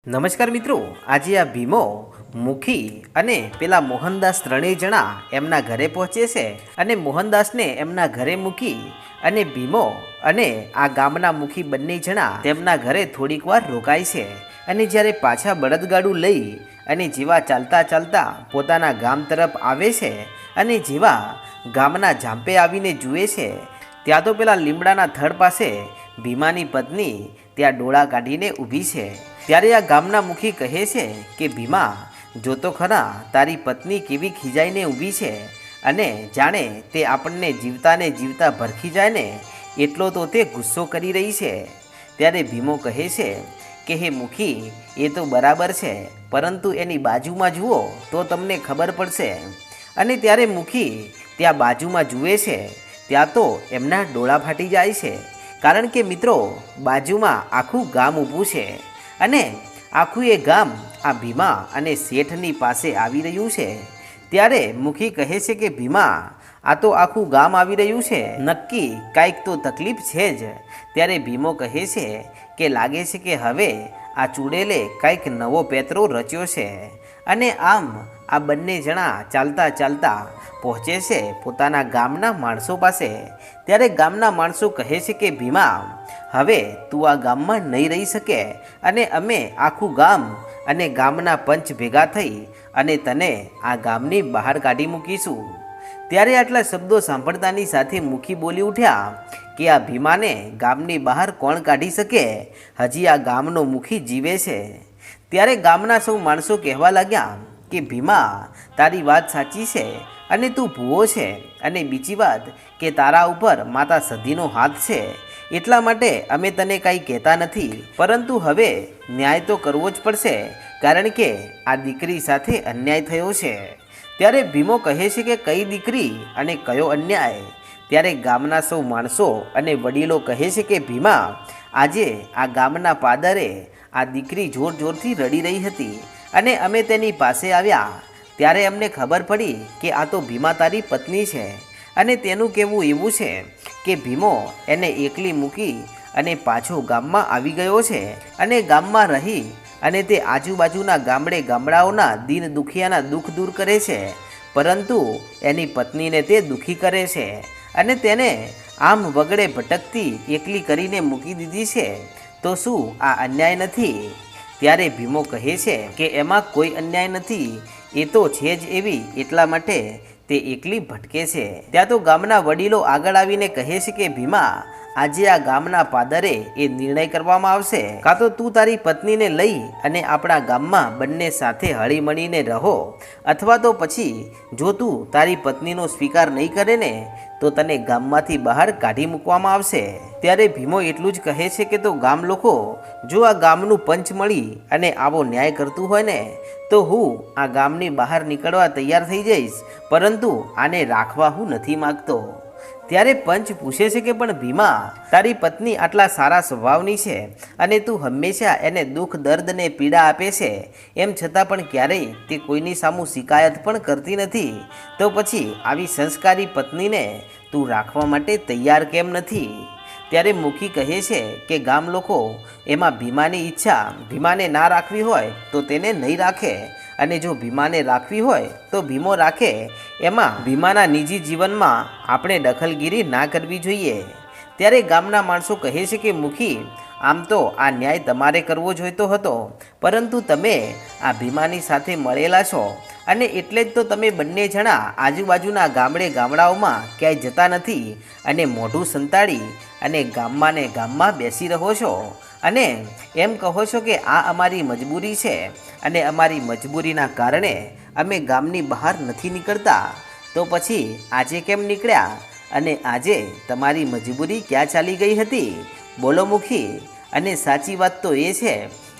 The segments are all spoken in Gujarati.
નમસ્કાર મિત્રો, આજે આ ભીમો, મુખી અને પેલા મોહનદાસ ત્રણેય જણા એમના ઘરે પહોંચે છે અને મોહનદાસને એમના ઘરે મૂકી અને ભીમો અને આ ગામના મુખી બંને જણા તેમના ઘરે થોડીક વાર રોકાય છે. અને જ્યારે પાછા બળદગાડું લઈ અને જેવા ચાલતા ચાલતા પોતાના ગામ તરફ આવે છે અને જેવા ગામના ઝાંપે આવીને જુએ છે, ત્યાં તો પેલા લીમડાના થડ પાસે ભીમાની પત્ની ત્યાં ડોળા કાઢીને ઊભી છે. ત્યારે આ ગામના મુખી કહે છે કે, ભીમા જોતો ખરા તારી પત્ની કેવી ખીજાઈને ઊભી છે અને જાણે તે આપણને જીવતાને જીવતા ભરખી જાય ને એટલો તો તે ગુસ્સો કરી રહી છે. ત્યારે ભીમો કહે છે કે, હે મુખી, એ તો બરાબર છે, પરંતુ એની બાજુમાં જુઓ તો તમને ખબર પડશે. અને ત્યારે મુખી ત્યાં બાજુમાં જુએ છે, ત્યાં તો એમના ડોળા ફાટી જાય છે. કારણ કે મિત્રો, બાજુમાં આખું ગામ ઊભું છે. અને આખું એ ગામ આ ભીમા અને શેઠની પાસે આવી રહ્યું છે. ત્યારે મુખી કહે છે કે, ભીમા, આ તો આખું ગામ આવી રહ્યું છે. નક્કી કાંઈક તો તકલીફ છે જ. ત્યારે ભીમો કહે છે કે, લાગે છે કે હવે આ ચૂડેલે કાંઈક નવો પેતરો રચ્યો છે. અને આમ આ બંને જણા ચાલતા ચાલતા પહોંચે છે પોતાના ગામના માણસો પાસે. ત્યારે ગામના માણસો કહે છે કે, ભીમા હવે તું આ ગામમાં નહીં રહી શકે અને અમે આખું ગામ અને ગામના પંચ ભેગા થઈ અને તને આ ગામની બહાર કાઢી મૂકીશું. ત્યારે આટલા શબ્દો સાંભળતાની સાથે મુખી બોલી ઉઠ્યા કે આ ભીમાને ગામની બહાર કોણ કાઢી શકે? હજી આ ગામનો મુખી જીવે છે. ત્યારે ગામના સૌ માણસો કહેવા લાગ્યા કે ભીમા, તારી વાત સાચી છે અને તું ભૂવો છે અને બીજી વાત કે તારા ઉપર માતા સધીનો હાથ છે. એટલા માટે અમે તને કાંઈ કહેતા નથી, પરંતુ હવે ન્યાય તો કરવો જ પડશે, કારણ કે આ દીકરી સાથે અન્યાય થયો છે. ત્યારે ભીમો કહે છે કે કઈ દીકરી અને કયો અન્યાય? ત્યારે ગામના સૌ માણસો અને વડીલો કહે છે કે, ભીમા, આજે આ ગામના પાદરે આ દીકરી જોર જોરથી રડી રહી હતી અને અમે તેની પાસે આવ્યા. ત્યારે અમને ખબર પડી કે આ તો ભીમા તારી પત્ની છે. અને તેનું કહેવું એવું છે કે ભીમો એને એકલી મૂકી અને પાછો ગામમાં આવી ગયો છે અને ગામમાં રહી અને તે આજુબાજુના ગામડે ગામડાઓના દિન દુખિયાના દુઃખ દૂર કરે છે. પરંતુ એની પત્નીને તે દુઃખી કરે છે અને તેને આમ વગડે ભટકતી એકલી કરીને મૂકી દીધી છે. તો શું આ અન્યાય નથી? ત્યારે ભીમો કહે છે કે એમાં કોઈ અન્યાય નથી. એ તો છે જ એવી એટલા માટે તે એકલી ભટકે છે. ત્યાં તો ગામના વડીલો આગળ આવીને કહે છે કે, ભીમા, આજે આ ગામના પાદરે એ નિર્ણય કરવામાં આવશે. કાં તો તું તારી પત્નીને લઈ અને આપણા ગામમાં બંને સાથે હળીમળીને રહો. અથવા તો પછી, જો તું તારી પત્નીનો સ્વીકાર નહીં કરે ને, તો તને ગામમાંથી બહાર કાઢી મૂકવામાં આવશે. ત્યારે ભીમો એટલું જ કહે છે કે, તો ગામ લોકો, જો આ ગામનું પંચ મળી અને આવો ન્યાય કરતું હોય ને તો હું આ ગામની બહાર નીકળવા તૈયાર થઈ જઈશ, પરંતુ આને રાખવા હું નથી માગતો. ત્યારે પંચ પૂછે છે કે, પણ ભીમા, તારી પત્ની આટલા સારા સ્વભાવની છે અને તું હંમેશા એને દુઃખ, દર્દ ને પીડા આપે છે. એમ છતાં પણ ક્યારેય તે કોઈની સામું શિકાયત પણ કરતી નથી. તો પછી આવી સંસ્કારી પત્નીને તું રાખવા માટે તૈયાર કેમ નથી? ત્યારે મુખી કહે છે કે ગામ લોકો એમાં ભીમાની ઈચ્છા ભીમાને ના રાખવી હોય તો તેને નહીં રાખે. અને જો ભીમાને રાખવી હોય તો ભીમો રાખે. એમાં ભીમાના નિજી જીવનમાં આપણે દખલગીરી ના કરવી જોઈએ. ત્યારે ગામના માણસો કહે છે કે મુખી, આમ તો આ ન્યાય તમારે કરવો જોઈતો હતો. પરંતુ તમે આ ભીમાની સાથે મળેલા છો. અને એટલે જ તો તમે બંને જણા આજુબાજુના ગામડે ગામડાઓમાં ક્યાંય જતા નથી અને મોઢું સંતાડી અને ગામમાં ને ગામમાં બેસી રહો છો. અને એમ કહો છો કે આ અમારી મજબૂરી છે અને અમારી મજબૂરીના કારણે અમે ગામની બહાર નથી નીકળતા. તો પછી આજે કેમ નીકળ્યા? અને આજે તમારી મજબૂરી ક્યાં ચાલી ગઈ હતી? બોલો મુખી. અને સાચી વાત તો એ છે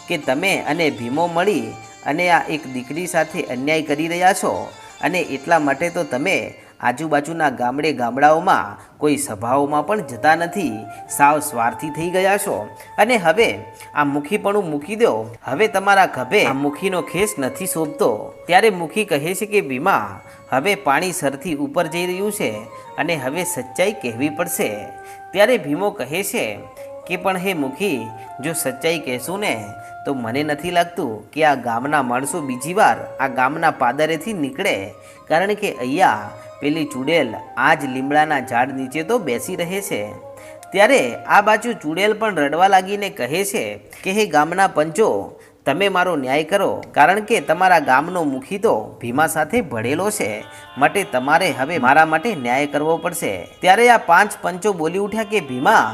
કે તમે અને ભીમો મળી અને આ એક દીકરી સાથે અન્યાય કરી રહ્યા છો અને એટલા માટે તો તમે આજુબાજુના ગામડે ગામડાઓમાં કોઈ સભાઓમાં પણ જતા નથી, સાવ સ્વાર્થી થઈ ગયા છો. અને હવે આ મુખીપણું મૂકી દો. હવે તમારા ખભે મુખીનો ખેસ નથી શોભતો. ત્યારે મુખી કહે છે કે, ભીમા, હવે પાણી સરથી ઉપર જઈ રહ્યું છે અને હવે સચ્ચાઈ કહેવી પડશે. ત્યારે ભીમો કહે છે કે પણ હે મુખી, જો સચ્ચાઈ કહેશું ને, તો મને નથી લાગતું કે આ ગામના માણસો બીજી વાર આ ગામના પાદરેથી નીકળે. કારણ કે અહીંયા પેલી ચૂડેલ આ જ લીમડાના ઝાડ નીચે તો બેસી રહે છે. ત્યારે આ બાજુ ચૂડેલ પણ રડવા લાગીને કહે છે કે, હે ગામના પંચો, તમે મારો ન્યાય કરો, કારણ કે તમારા ગામનો મુખી તો ભીમા સાથે ભળેલો છે. માટે તમારે હવે મારા માટે ન્યાય કરવો પડશે. ત્યારે આ પાંચ પંચો બોલી ઉઠ્યા કે, ભીમા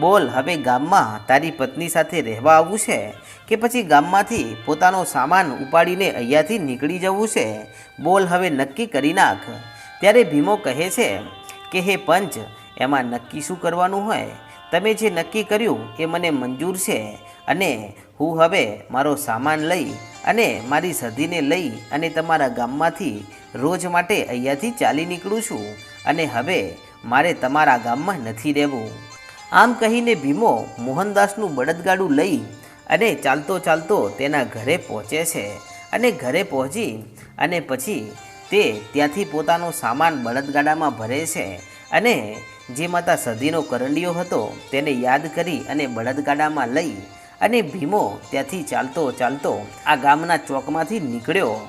બોલ, હવે ગામમાં તારી પત્ની સાથે રહેવા આવવું છે કે પછી ગામમાંથી પોતાનો સામાન ઉપાડીને અહીંયાથી નીકળી જવું છે? બોલ, હવે નક્કી કરી નાખ. ત્યારે ભીમો કહે છે કે, હે પંચ, એમાં નક્કી શું કરવાનું હોય? તમે જે નક્કી કર્યું એ મને મંજૂર છે. અને હું હવે મારો સામાન લઈ અને મારી સધીને લઈ અને તમારા ગામમાંથી રોજ માટે અહીંયાથી ચાલી નીકળું છું. અને હવે મારે તમારા ગામમાં નથી રહેવું. આમ કહીને ભીમો મોહનદાસનું બળદગાડું લઈ અને ચાલતો ચાલતો તેના ઘરે પહોંચે છે. અને ઘરે પહોંચી અને પછી તે ત્યાંથી પોતાનો સામાન બળદગાડામાં ભરે છે અને જે માતા સધીનો કરંડિયો હતો તેને યાદ કરી અને બળદગાડામાં લઈ અને ભીમો ત્યાંથી ચાલતો ચાલતો આ ગામના ચોકમાંથી નીકળ્યો.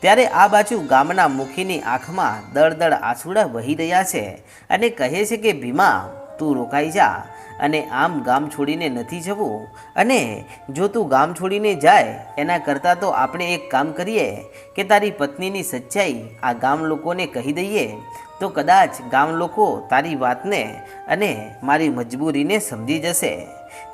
ત્યારે આ બાજુ ગામના મુખીની આંખમાં દળદળ આંસુડા વહી રહ્યા છે અને કહે છે કે, ભીમા તું રોકાઈ જા અને આમ ગામ છોડીને નથી જવું. અને જો તું ગામ છોડીને જાય, એના કરતાં તો આપણે એક કામ કરીએ કે તારી પત્નીની સચ્ચાઈ આ ગામ લોકોને કહી દઈએ. તો કદાચ ગામ લોકો તારી વાતને અને મારી મજબૂરીને સમજી જશે.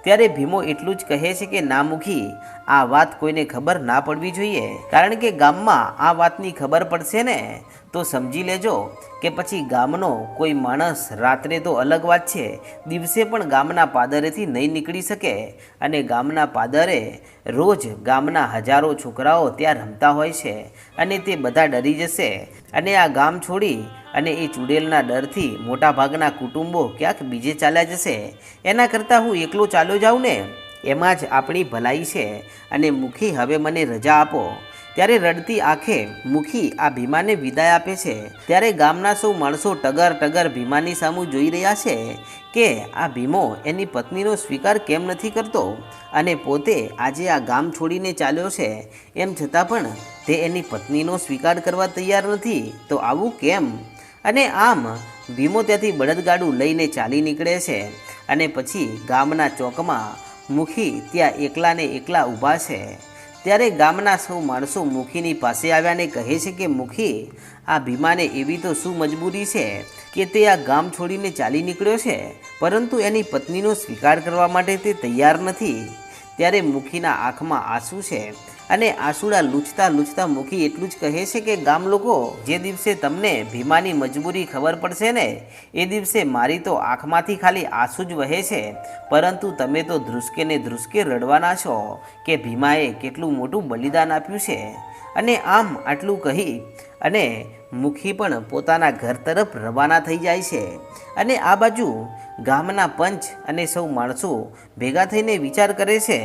ત્યારે ભીમો એટલું જ કહે છે કે, ના મુખી, આ વાત કોઈને ખબર ના પડવી જોઈએ. કારણ કે ગામમાં આ વાતની ખબર પડશે ને, તો સમજી લેજો કે પછી ગામનો કોઈ માણસ રાત્રે તો અલગ વાત છે. દિવસે પણ ગામના પાદરેથી નહીં નીકળી શકે. અને ગામના પાદરે રોજ ગામના હજારો છોકરાઓ ત્યાં રમતા હોય છે. અને તે બધા ડરી જશે. અને આ ગામ છોડી અને એ ચૂડેલના ડરથી મોટાભાગના કુટુંબો ક્યાંક બીજે ચાલ્યા જશે. એના કરતાં હું એકલો ચાલ્યો જાઉં ને? એમાં જ આપણી ભલાઈ છે અને મુખી હવે મને રજા આપો. ત્યારે રડતી આંખે મુખી આ ભીમાને વિદાય આપે છે. ત્યારે ગામના સૌ માણસો ટગર ટગર ભીમાની સામું જોઈ રહ્યા છે કે આ ભીમો એની પત્નીનો સ્વીકાર કેમ નથી કરતો? અને પોતે આજે આ ગામ છોડીને ચાલ્યો છે. એમ છતાં પણ તે એની પત્નીનો સ્વીકાર કરવા તૈયાર નથી. તો આવું કેમ? અને આમ ભીમો ત્યાંથી બળદગાડું લઈને ચાલી નીકળે છે અને પછી ગામના ચોકમાં મુખી ત્યાં એકલાને એકલા ઊભા છે. ત્યારે ગામના સૌ માણસો મુખીની પાસે આવ્યાને કહે છે કે, મુખી, આ ભીમાને એવી તો શું મજબૂરી છે કે તે આ ગામ છોડીને ચાલી નીકળ્યો છે? પરંતુ એની પત્નીનો સ્વીકાર કરવા માટે તે તૈયાર નથી. ત્યારે મુખીના આંખમાં આંસુ છે અને આંસુડા લૂછતા લૂછતા મુખી એટલું જ કહે છે કે ગામ લોકો, જે દિવસે તમને ભીમાની મજબૂરી ખબર પડશે ને, એ દિવસે મારી તો આંખમાંથી ખાલી આંસુ જ વહે છે. પરંતુ તમે તો ધ્રુસકે ને ધ્રુસકે રડવાના છો કે ભીમાએ કેટલું મોટું બલિદાન આપ્યું છે. અને આમ આટલું કહી અને મુખી પણ પોતાના ઘર તરફ રવાના થઈ જાય છે. અને આ બાજુ ગામના પંચ અને સૌ માણસો ભેગા થઈને વિચાર કરે છે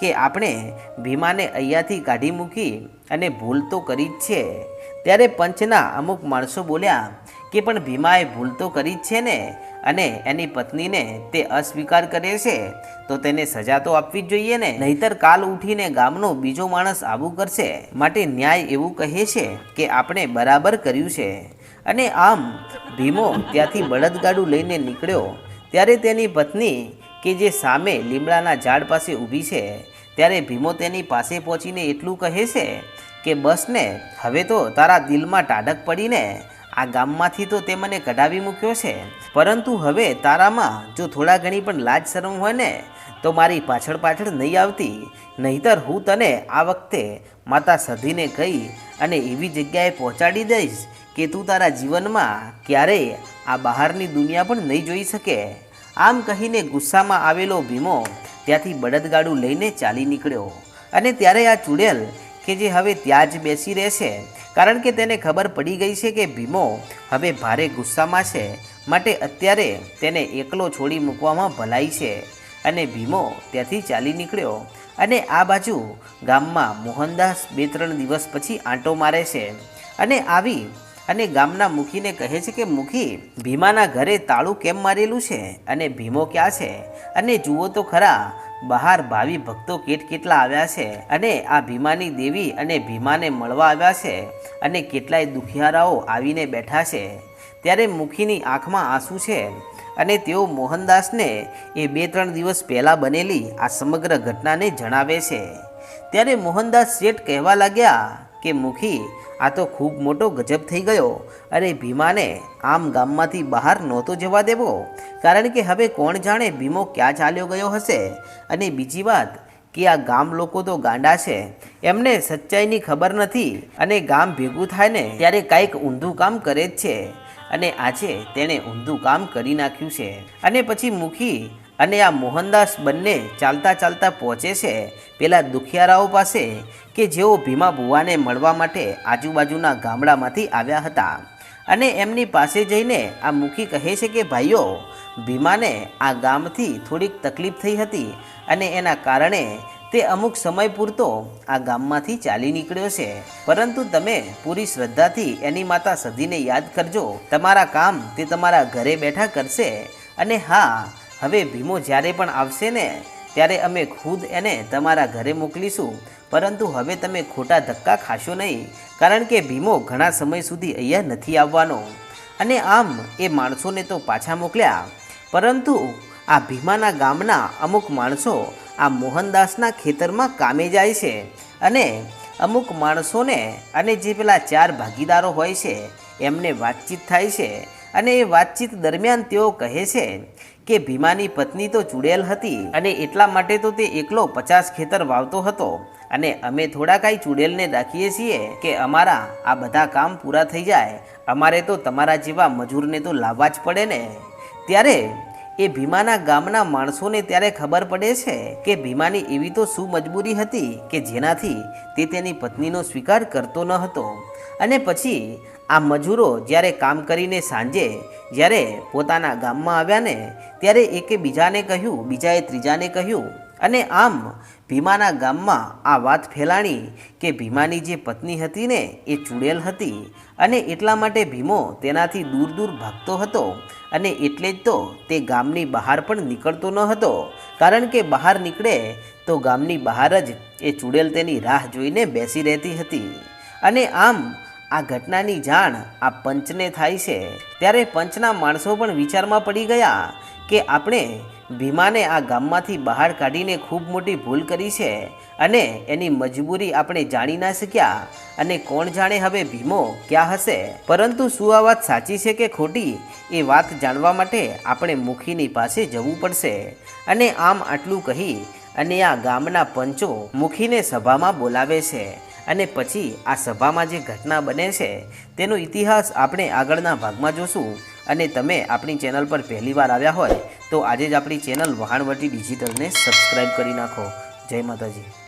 કે આપણે ભીમાને અહીંયાથી કાઢી મૂકી અને ભૂલ તો કરી જ છે. ત્યારે પંચના અમુક માણસો બોલ્યા કે પણ ભીમાએ ભૂલ તો કરી જ છે ને? અને એની પત્નીને તે અસ્વીકાર કરે છે. તો તેને સજા તો આપવી જ જોઈએ ને? નહીતર કાલ ઉઠીને ગામનો બીજો માણસ આવું કરશે. માટે ન્યાય એવું કહે છે કે આપણે બરાબર કર્યું છે. અને આમ ભીમો ત્યાંથી બળદગાડું લઈને નીકળ્યો. ત્યારે તેની પત્ની કે જે સામે લીમડાના ઝાડ પાસે ઊભી છે, ત્યારે ભીમો તેની પાસે પહોંચીને એટલું કહે છે કે બસ ને હવે તો તારા દિલમાં ટાઢક પડીને આ ગામમાંથી તો તે મને કઢાવી મૂક્યો છે. પરંતુ હવે તારામાં જો થોડા ઘણી પણ લાજ શરમ હોય ને, તો મારી પાછળ પાછળ નહીં આવતી. નહીતર હું તને આ વખતે માતા સધીને કહી અને એવી જગ્યાએ પહોંચાડી દઈશ કે તું તારા જીવનમાં ક્યારેય આ બહારની દુનિયા પણ નહીં જોઈ શકે. આમ કહીને ગુસ્સામાં આવેલો ભીમો ત્યાંથી બળદગાડું લઈને ચાલી નીકળ્યો. અને ત્યારે આ ચૂડેલ કે જે હવે ત્યાં જ બેસી રહેશે, કારણ કે તેને ખબર પડી ગઈ છે કે ભીમો હવે ભારે ગુસ્સામાં છે, માટે અત્યારે તેને એકલો છોડી મૂકવામાં ભલાઈ છે. અને ભીમો ત્યાંથી ચાલી નીકળ્યો અને આ બાજુ ગામમાં મોહનદાસ બે ત્રણ દિવસ પછી આંટો મારે છે. અને આવી અને ગામના મુખીને કહે છે કે, મુખી, ભીમાના ઘરે તાળું કેમ મારેલું છે? અને ભીમો ક્યાં છે? અને જુઓ તો ખરા, બહાર ભાવિ ભક્તો કેટ કેટલા આવ્યા છે? અને આ ભીમાની દેવી અને ભીમાને મળવા આવ્યા છે? અને કેટલાય દુખિયારાઓ આવીને બેઠા છે? ત્યારે મુખીની આંખમાં આંસુ છે. અને તેઓ મોહનદાસને એ બે ત્રણ દિવસ પહેલાં બનેલી આ સમગ્ર ઘટનાને જણાવે છે. ત્યારે મોહનદાસ શેઠ કહેવા લાગ્યા કે, મુખી આ તો ખૂબ મોટો ગજબ થઈ ગયો. અરે ભીમાને, આમ ગામમાંથી બહાર નહોતો જવા દેવો. કારણ કે હવે કોણ જાણે ભીમો ક્યાં ચાલ્યો ગયો હશે? અને બીજી વાત, કે આ ગામ લોકો તો ગાંડા છે. એમને સચ્ચાઈની ખબર નથી. અને ગામ ભેગું થાય ને, ત્યારે કાંઈક ઊંધું કામ કરે જ છે. અને આજે તેણે ઊંધું કામ કરી નાખ્યું છે. અને પછી મુખી અને આ મોહનદાસ બંને ચાલતા ચાલતા પહોંચે છે. પેલા દુખિયારાઓ પાસે કે જેઓ ભીમા ભુવાને મળવા માટે આજુબાજુના ગામડામાંથી આવ્યા હતા. અને એમની પાસે જઈને આ મુખી કહે છે કે, ભાઈઓ, ભીમાને આ ગામથી થોડીક તકલીફ થઈ હતી અને એના કારણે તે અમુક સમય પૂરતો આ ગામમાંથી ચાલી નીકળ્યો છે. પરંતુ તમે પૂરી શ્રદ્ધાથી એની માતા સધીને યાદ કરજો. તમારા કામ તે તમારા ઘરે બેઠા કરશે અને હા હવે ભીમો જ્યારે પણ આવશે ને, ત્યારે અમે ખુદ એને તમારા ઘરે મોકલીશું. પરંતુ હવે તમે ખોટા ધક્કા ખાશો નહીં, કારણ કે ભીમો ઘણા સમય સુધી અહીંયા નથી આવવાનો. અને આમ એ માણસોને તો પાછા મોકલ્યા. પરંતુ આ ભીમાના ગામના અમુક માણસો આ મોહનદાસના ખેતરમાં કામે જાય છે. અને અમુક માણસોને અને જે પેલા ચાર ભાગીદારો હોય છે, એમને વાતચીત થાય છે. અને એ વાતચીત દરમિયાન તેઓ કહે છે કે ભીમાની પત્ની તો ચૂડેલ હતી અને એટલા માટે તો તે એકલો પચાસ ખેતર વાવતો હતો. અને અમે થોડા કાંઈ ચૂડેલને રાખીએ છીએ કે અમારા આ બધા કામ પૂરા થઈ જાય. અમારે તો તમારા જેવા મજૂરને તો લાવવા જ પડે ને. ત્યારે એ ભીમાના ગામના માણસોને ત્યારે ખબર પડે છે કે ભીમાની એવી તો શું મજબૂરી હતી કે જેનાથી તે તેની પત્નીનો સ્વીકાર કરતો ન હતો. અને પછી આ મજૂરો જ્યારે કામ કરીને સાંજે જ્યારે પોતાના ગામમાં આવ્યા ને, ત્યારે એકે બીજાને કહ્યું, બીજાએ ત્રીજાને કહ્યું, અને આમ ભીમાના ગામમાં આ વાત ફેલાણી કે ભીમાની જે પત્ની હતી ને, એ ચૂડેલ હતી અને એટલા માટે ભીમો તેનાથી દૂર દૂર ભાગતો હતો અને એટલે જ તો તે ગામની બહાર પણ નીકળતો ન હતો. કારણ કે બહાર નીકળે તો ગામની બહાર જ એ ચૂડેલ તેની રાહ જોઈને બેસી રહેતી હતી. અને આમ આ ઘટનાની જાણ આ પંચને થાય છે. ત્યારે પંચના માણસો પણ વિચારમાં પડી ગયા કે આપણે ભીમાને આ ગામમાંથી બહાર કાઢીને ખૂબ મોટી ભૂલ કરી છે અને એની મજબૂરી આપણે જાણી ના શક્યા અને કોણ જાણે હવે ભીમો ક્યાં હશે. પરંતુ શું આ વાત સાચી છે કે ખોટી? એ વાત જાણવા માટે આપણે મુખીની પાસે જવું પડશે. અને આમ આટલું કહી અને આ ગામના પંચો મુખીને સભામાં બોલાવે છે. અને પછી આ સભામાં જે ઘટના બને છે, તેનો ઇતિહાસ આપણે આગળના ભાગમાં જોશું. અને તમે આપણી ચેનલ પર પહેલીવાર આવ્યા હોય, તો આજે જ આપણી ચેનલ વહાણવટી ડિજિટલને સબસ્ક્રાઈબ કરી નાખો. જય માતાજી.